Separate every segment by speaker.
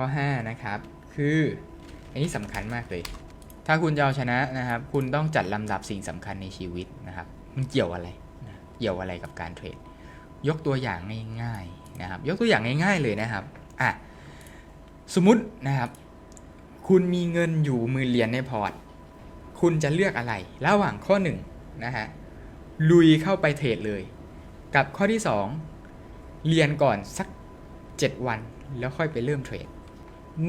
Speaker 1: ข้อ 5 นะครับ คืออันนี้สำคัญมากเลย ถ้าคุณจะเอาชนะนะครับ คุณต้องจัดลำดับสิ่งสำคัญในชีวิตนะครับ มันเกี่ยวอะไรนะเกี่ยวอะไรกับการเทรด ยกตัวอย่างง่ายๆนะครับ ยกตัวอย่างง่าย ๆเลยนะครับ อะ สมมุตินะครับ คุณมีเงินอยู่หมื่นเหรียญในพอร์ต คุณจะเลือกอะไร ระหว่างข้อหนึ่งนะฮะ ลุยเข้าไปเทรดเลย กับข้อที่สองเรียนก่อนสัก 7 วันแล้วค่อยไปเริ่มเทรด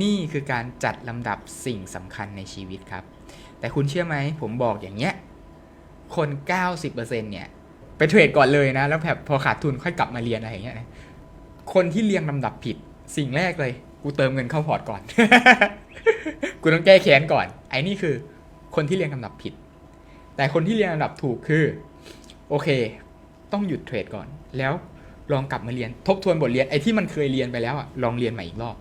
Speaker 1: นี่คือการจัดลำดับสิ่งสำคัญในชีวิตครับ แต่คุณเชื่อไหม ผมบอกอย่างเงี้ย คน 90%เนี่ย ไปเทรดก่อนเลยนะ แล้วแบบพอขาดทุนค่อยกลับมาเรียนอะไรอย่างเงี้ยนะคนที่เรียงลำดับผิด สิ่งแรกเลย กูเติมเงินเข้าพอร์ตก่อน กูต้องแก้แค้นก่อน ไอ้นี่คือ คนที่เรียงลำดับผิด แต่คนที่เรียงลำดับถูกคือ โอเค ต้องหยุดเทรดก่อน แล้วลองกลับมาเรียน ทบทวนบทเรียน ไอ้ที่มันเคยเรียนไปแล้วอะลองเรียนใหม่อีกรอบ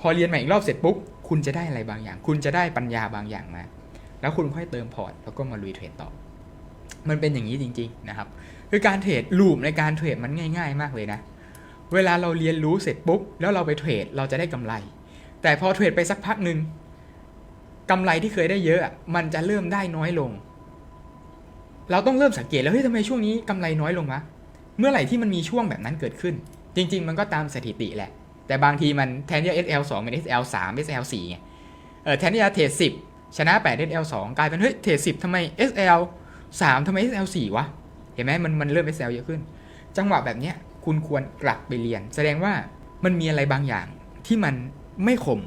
Speaker 1: พอเรียนใหม่อีกรอบเสร็จปุ๊บคุณจะได้อะไรบางอย่าง คุณจะได้ปัญญาบางอย่างมา แล้วคุณค่อยเติมพอร์ตแล้วก็มาลุยเทรดต่อ มันเป็นอย่างนี้จริง ๆ นะครับ คือการเทรดลูปในการเทรดมันง่าย ๆ มากเลยนะ เวลาเราเรียนรู้เสร็จปุ๊บ แล้วเราไปเทรดเราจะได้กำไร แต่พอเทรดไปสักพักหนึ่งกำไรที่เคยได้เยอะมันจะเริ่มได้น้อยลง เราต้องเริ่มสังเกตแล้วเฮ้ยทำไมช่วงนี้กำไรน้อยลงวะ เมื่อไหร่ที่มันมีช่วงแบบนั้นเกิดขึ้น จริง ๆ มันก็ตามสถิติแหละ แต่บางทีมันแทนที่จะ SL 2เป็น SL 3 SL 4ไงเออแทนที่จะเทรด10 ชนะ 8 SL 2กลายเป็นเฮ้ยเทรด10ทำไม SL 3ทำไม SL 4วะ เห็นไหมมันมันเริ่ม SL เยอะขึ้น จังหวะแบบเนี้ยคุณควรกลับไปเรียน แสดงว่ามันมีอะไรบางอย่างที่มันไม่คม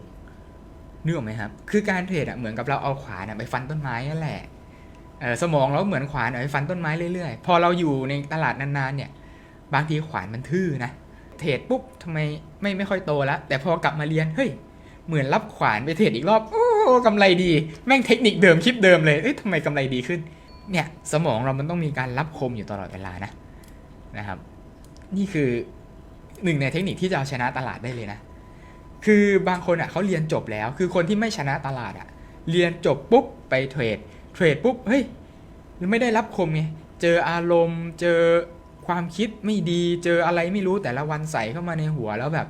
Speaker 1: นึกออกไหมครับ คือการเทรดอะเหมือนกับเราเอาขวานอะไปฟันต้นไม้นั่นแหละเออสมองเราเหมือนขวานเอาไปฟันต้นไม้เรื่อยๆ พอเราอยู่ในตลาดนานๆเนี่ย บางทีขวานมันทื่อนะ เทรดปุ๊บทำไมไม่ไม่ค่อยโตแล้วแต่พอกลับมาเรียนเฮ้ยเหมือนรับขวานไปเทรดอีกรอบโอ้กำไรดี แม่งเทคนิคเดิมคลิปเดิมเลยเอ้ยทำไมกำไรดีขึ้น เนี่ยสมองเรามันต้องมีการรับคมอยู่ตลอดเวลานะนะครับ นี่คือหนึ่งในเทคนิคที่จะเอาชนะตลาดได้เลยนะ คือบางคนอะเขาเรียนจบแล้ว คือคนที่ไม่ชนะตลาดอะ เรียนจบปุ๊บไปเทรด เทรดปุ๊บ เฮ้ย ไม่ได้รับคมไง เจออารมณ์ เจอ ความคิดไม่ดีเจออะไรไม่รู้แต่ละวันใส่เข้ามาในหัวแล้วแบบ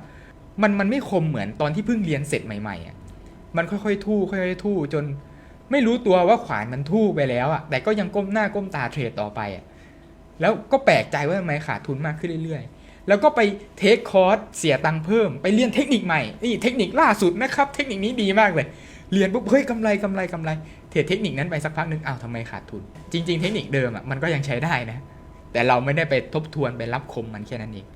Speaker 1: มันมันไม่คมเหมือนตอนที่เพิ่งเรียนเสร็จใหม่ๆอะมันค่อยๆทู่ค่อยๆทู่จนไม่รู้ตัวว่าขวานมันทู่ไปแล้วอะแต่ก็ยังก้มหน้าก้มตาเทรดต่อไปอะแล้วก็แปลกใจว่าทำไมขาดทุนมากขึ้นเรื่อยๆ แล้วก็ไปเทคคอร์สเสียตังค์เพิ่ม ไปเรียนเทคนิคใหม่นี่เทคนิคล่าสุดนะครับ เทคนิคนี้ดีมากเลย เรียนปุ๊บเฮ้ยกำไรกำไรกำไรเทรดเทคนิคนั้นไปสักพักหนึ่งอ้าวทำไมขาดทุน จริง ๆ เทคนิคเดิมอะมันก็ยังใช้ได้นะ แต่เราไม่ได้ไปทบทวนไปรับคมมันแค่นั้นเอง